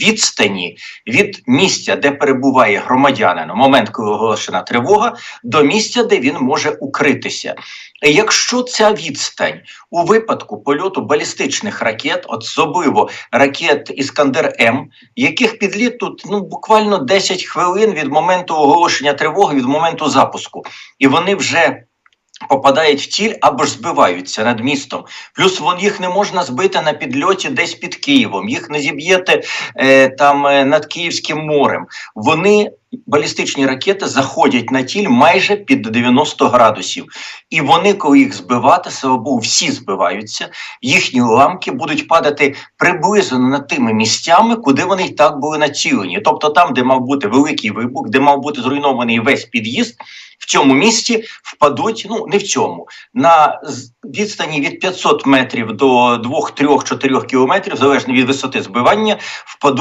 відстані від місця, де перебуває громадянин момент, коли оголошена тривога, до місця, де він може укритися. Якщо ця відстань у випадку польоту балістичних ракет, особливо ракет Іскандер М, яких підліт тут ну буквально 10 хвилин від моменту оголошення тривоги, від моменту запуску, і вони вже попадають в ціль або ж збиваються над містом. Плюс вон їх не можна збити на підльоті десь під Києвом. Їх не зіб'єте е, там е, над Київським морем. Вони балістичні ракети заходять на тіль майже під 90 градусів. І вони, коли їх збивати, слава Богу, всі збиваються. Їхні уламки будуть падати приблизно над тими місцями, куди вони й так були націлені. Тобто, там, де мав бути великий вибух, де мав бути зруйнований весь під'їзд. В цьому місці впадуть, ну не в цьому, на відстані від 500 метрів до 2, 3, 4 кілометрів, залежно від висоти збивання, впадуть.